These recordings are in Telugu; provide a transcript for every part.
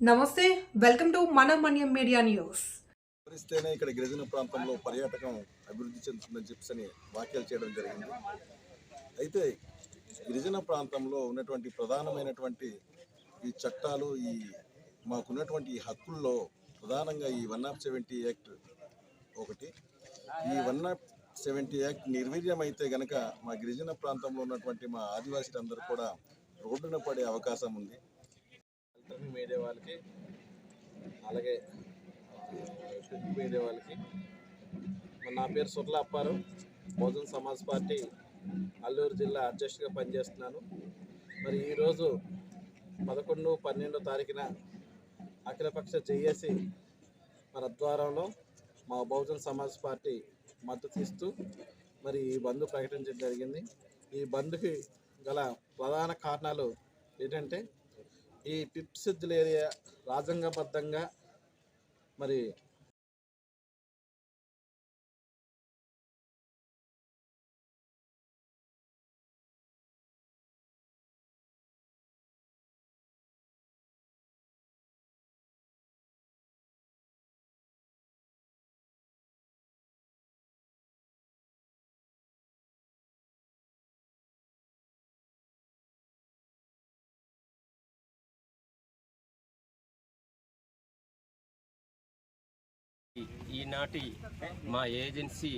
నమస్తే వెల్కమ్ టు మన మన్యం మీడియా న్యూస్. విస్తరిస్తేనే ఇక్కడ గిరిజన ప్రాంతంలో పర్యాటకం అభివృద్ధి చెందుతుందని చెప్పని వ్యాఖ్యలు చేయడం జరిగింది. అయితే గిరిజన ప్రాంతంలో ఉన్నటువంటి ప్రధానమైనటువంటి ఈ చట్టాలు ఈ మాకున్నటువంటి ఈ హక్కుల్లో ప్రధానంగా ఈ వన్ ఆఫ్ సెవెంటీ యాక్ట్ ఒకటి. ఈ వన్ ఆఫ్ సెవెంటీ యాక్ట్ నిర్వీర్యమైతే గనక మా గిరిజన ప్రాంతంలో ఉన్నటువంటి మా ఆదివాసీలందరూ కూడా రోడ్డున పడే అవకాశం ఉంది. మీడియా వాళ్ళకి అలాగే ప్రింట్ మీడియా వాళ్ళకి. నా పేరు సుర్ల అప్పారు. బహుజన్ సమాజ్ పార్టీ అల్లూరు జిల్లా అధ్యక్షుడిగా పనిచేస్తున్నాను. మరి ఈరోజు పదకొండు పన్నెండో తారీఖున అఖిలపక్ష జేఏసీ మరి ఆధ్వర్యంలో మా బహుజన్ సమాజ్ పార్టీ మద్దతు ఇస్తూ మరి ఈ బంద్ ప్రకటించడం జరిగింది. ఈ బంద్కి గల ప్రధాన కారణాలు ఏంటంటే ఈ టిప్సిద్దుల ఏరియా రాజ్యాంగబద్ధంగా మరి ఈనాటి మా ఏజెన్సీ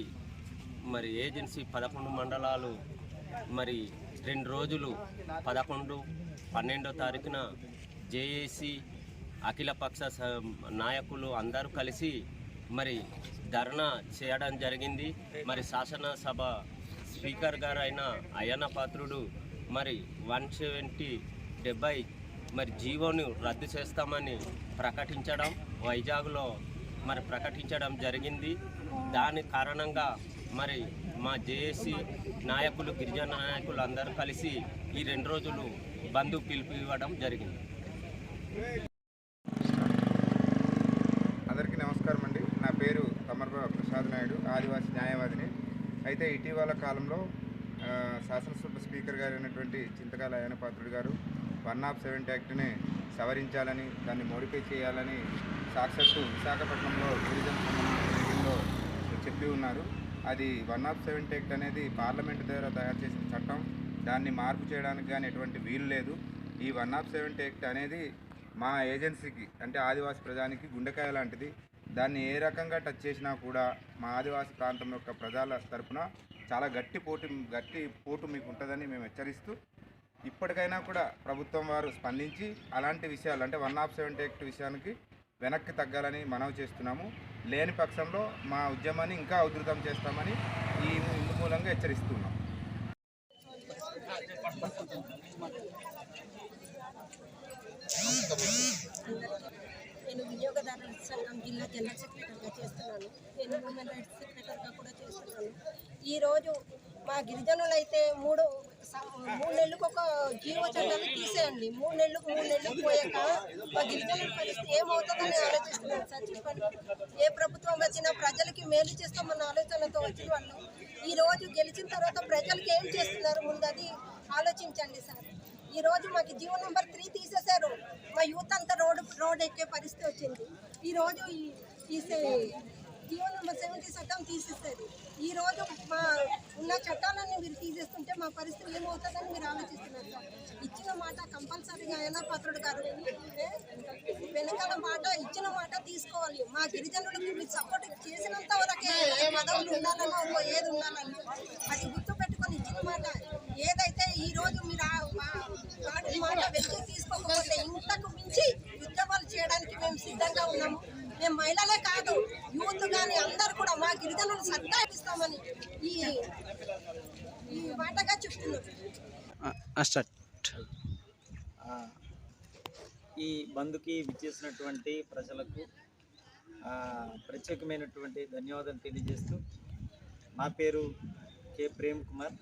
మరి ఏజెన్సీ పదకొండు మండలాలు మరి రెండు రోజులు పదకొండు పన్నెండో తారీఖున జేఏసీ అఖిలపక్ష స- నాయకులు అందరూ కలిసి మరి ధర్నా చేయడం జరిగింది. మరి శాసనసభ స్పీకర్ గారు అయిన అయ్యన్న పాత్రుడు మరి వన్ సెవెంటీ డెబ్బై మరి జీవోను రద్దు చేస్తామని ప్రకటించడం వైజాగ్లో మరి ప్రకటించడం జరిగింది. దాని కారణంగా మరి మా జేఏసీ నాయకులు గిరిజన నాయకులు అందరూ కలిసి ఈ రెండు రోజులు బంధు పిలుపు ఇవ్వడం జరిగింది. అందరికీ నమస్కారం అండి. నా పేరు తమర్బ ప్రసాద్ నాయుడు ఆదివాసీ న్యాయవాదిని. అయితే ఇటీవల కాలంలో శాసనసభ స్పీకర్ గారు అయినటువంటి చింతకాల అయ్యనపాత్రుడు గారు వన్ ఆఫ్ సెవెంటీ యాక్ట్ని సవరించాలని దాన్ని మోడిఫై చేయాలని సాక్షాత్తు విశాఖపట్నంలో టూరిజం మీటింగ్లో చెప్పి ఉన్నారు. అది వన్ ఆఫ్ సెవెంటీ యాక్ట్ అనేది పార్లమెంట్ ద్వారా తయారు చేసిన చట్టం. దాన్ని మార్పు చేయడానికి కానీ ఎటువంటి వీలు లేదు. ఈ వన్ ఆఫ్ సెవెంటీ యాక్ట్ అనేది మా ఏజెన్సీకి అంటే ఆదివాసీ ప్రజానికి గుండెకాయ లాంటిది. దాన్ని ఏ రకంగా టచ్ చేసినా కూడా మా ఆదివాసీ ప్రాంతం యొక్క ప్రజల తరపున చాలా గట్టి పోటు గట్టి పోటు మీకు ఉంటుందని మేము హెచ్చరిస్తూ ఇప్పటికైనా కూడా ప్రభుత్వం వారు స్పందించి అలాంటి విషయాలు అంటే వన్ ఆఫ్ సెవెంటీ యాక్ట్ విషయానికి వెనక్కి తగ్గాలని మనవి చేస్తున్నాము. లేని పక్షంలో మా ఉద్యమాన్ని ఇంకా ఉధృతం చేస్తామని ఈ ఇందు మూలంగా హెచ్చరిస్తున్నాం. నేను వినియోగదారుల సంఘం జిల్లా జనరల్ సెక్రటరీగా చేస్తున్నాను. నేను హ్యూమన్ రైట్స్ సెక్రటరీగా కూడా చేస్తున్నాను. ఈరోజు మా గిరిజనులైతే మూడు మూడు నెలలకు ఒక జీవో చట్టాన్ని తీసేయండి. మూడు నెలలకు మూడు నెలలకు పోయాక మా గిరిజనుల పరిస్థితి ఏమవుతుందని ఆలోచిస్తున్నాను సార్ చెప్పండి ఏ ప్రభుత్వం వచ్చినా ప్రజలకి మేలు చేస్తామన్న ఆలోచనతో వచ్చిన వాళ్ళు ఈ రోజు గెలిచిన తర్వాత ప్రజలకి ఏం చేస్తున్నారు ముందు అది ఆలోచించండి సార్. ఈ రోజు మాకు జీవో నెంబర్ త్రీ తీసేశారు. మా యూత్ అంతా రోడ్డు రోడ్ ఎక్కే పరిస్థితి వచ్చింది. ఈ రోజు ఈ ఈ జీవో నెంబర్ సెవెంటీ చట్టం తీసేస్తారు. ఈ రోజు మా ఉన్న చట్టాలన్నీ మీరు తీసేస్తుంటే మా పరిస్థితి ఏమవుతుందని మీరు ఆలోచిస్తున్నారు సార్. ఇచ్చిన మాట కంపల్సరీగా అయినా పాత్రుడు గారు వెనకాల మాట ఇచ్చిన మాట తీసుకోవాలి. మా గిరిజనులకు మీరు సపోర్ట్ చేసినంత వరకే పదవులు ఉండాలన్నా ఏది ఉండాలన్నా అది గుర్తు పెట్టుకొని ఇచ్చిన మాట ఏదైతే ఈ రోజు మీరు వాటి మాట వెతికి తీసుకోకపోతే ఇంతకు మించి ఉద్యమాలు చేయడానికి మేము సిద్ధంగా ఉన్నాము. మేము మహిళలే కాదు అందరు కూడా మా గిరిజనులు సత్తా ఇస్తామని ఈ ఈ మాటగా చెప్తున్నాం ఈ బంద్కి విచ్చేసినటువంటి ప్రజలకు ఆ, ప్రత్యేకమైనటువంటి ధన్యవాదాలు తెలియజేస్తూ నా పేరు కె. ప్రేమ్ కుమార్.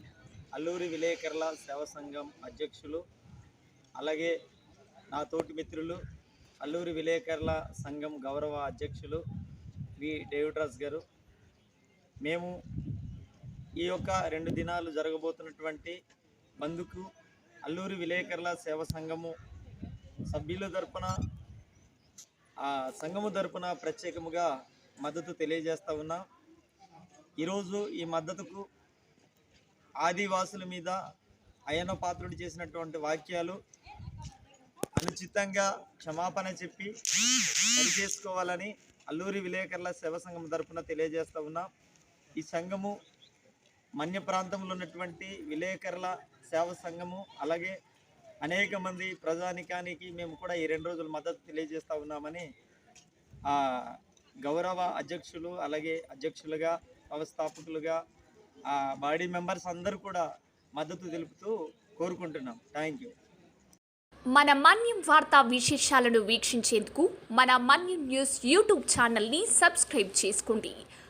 అల్లూరి విలేకరుల సేవా సంఘం అధ్యక్షులు అలాగే నా తోటి మిత్రులు అల్లూరి విలేకరుల సంఘం గౌరవ అధ్యక్షులు వి. డేవిడ్ రాజ్ గారు మేము ఈ యొక్క రెండు దినాలు జరగబోతున్నటువంటి బందుకు అల్లూరి విలేకరుల సేవ సంఘము సభ్యుల తరపున ఆ సంఘము తరపున ప్రత్యేకముగా మద్దతు తెలియజేస్తా ఉన్నా. ఈరోజు ఈ మద్దతుకు ఆదివాసుల మీద అయన పాత్రుడు చేసినటువంటి వాక్యాలు అనుచితంగా క్షమాపణ చెప్పి సరి చేసుకోవాలని అల్లూరి విలేకరుల సేవ సంఘం తరపున తెలియజేస్తా ఉన్నా. ఈ సంఘము మన్య ప్రాంతంలో ఉన్నటువంటి విలేకరుల సేవ సంఘము అలాగే అనేక మంది ప్రజానికానికి మేము కూడా ఈ రెండు రోజులు మద్దతు తెలియజేస్తూ ఉన్నామని గౌరవ అధ్యక్షులు అలాగే అధ్యక్షులుగా వ్యవస్థాపకులుగా ఆ, బాడీ మెంబర్స్ అందరూ కూడా మద్దతు తెలుపుతూ కోరుకుంటున్నాం. Thank you. మన మన్యం వార్తా విశేషాలను వీక్షించేందుకు మన మన్యం న్యూస్ యూట్యూబ్ ఛానల్ని సబ్స్క్రైబ్ చేసుకోండి.